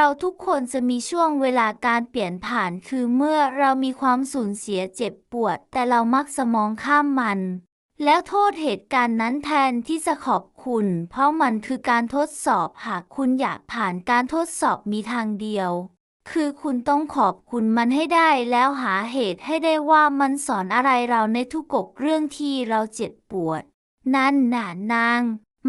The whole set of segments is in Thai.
เราทุกคนจะมีช่วงเวลาการเปลี่ยนผ่าน คือเมื่อเรามีความสูญเสียเจ็บปวด แต่เรามักจะมองข้ามมัน แล้วโทษเหตุการณ์นั้นแทนที่จะขอบคุณ เพราะมันคือการทดสอบหากคุณอยากผ่านการทดสอบมีทางเดียว คือคุณต้องขอบคุณมันให้ได้แล้วหาเหตุให้ได้ว่ามันสอนอะไรเราในทุกกเรื่องที่เราเจ็บปวด นั่นน่ะนาง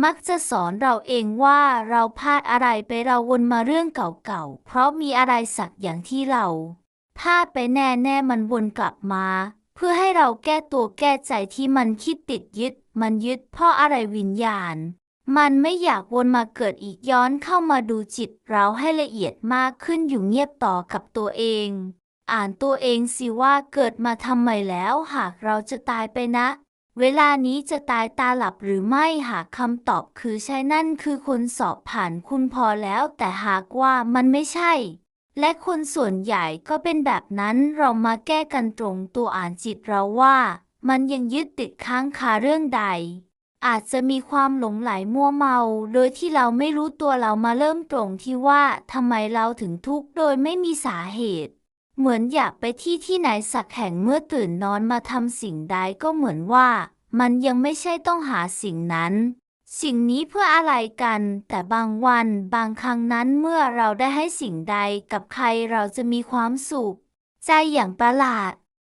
มักจะสอนเราเองว่าเราพลาดอะไรไปเราวนมาเรื่องเก่าๆ เพราะมีอะไรสักอย่างที่เราพลาดไปแน่ๆมันวนกลับมา เพื่อให้เราแก้ตัวแก้ใจที่มันคิดติดยึด มันยึดเพราะอะไรวิญญาณ มันไม่อยากวนมาเกิดอีกย้อนเข้ามาดูจิตเราให้ละเอียดมากขึ้นอยู่เงียบต่อกับตัวเอง อ่านตัวเองสิว่าเกิดมาทำไมแล้วหากเราจะตายไปนะ เวลานี้จะตายตาหลับหรือไม่หากคำตอบคือใช่นั่นคือคนสอบผ่านคุณพอแล้ว แต่หากว่ามันไม่ใช่ และคนส่วนใหญ่ก็เป็นแบบนั้นเรามาแก้กันตรงตัวอ่านจิตเราว่า มันยังยึดติดค้างคาเรื่องใด อาจจะมีความหลงไหลมัวเมา โดยที่เราไม่รู้ตัวเรามาเริ่มตรงที่ว่าทำไมเราถึงทุกข์โดยไม่มีสาเหตุ เหมือนอยากไปที่ที่ไหนสักแห่งเมื่อตื่นนอนมาทำสิ่งใดก็เหมือนว่า มันยังไม่ใช่ต้องหาสิ่งนั้น สิ่งนี้เพื่ออะไรกัน แต่บางวันบางครั้งนั้นเมื่อเราได้ให้สิ่งใดกับใครเราจะมีความสุข ใจอย่างประหลาด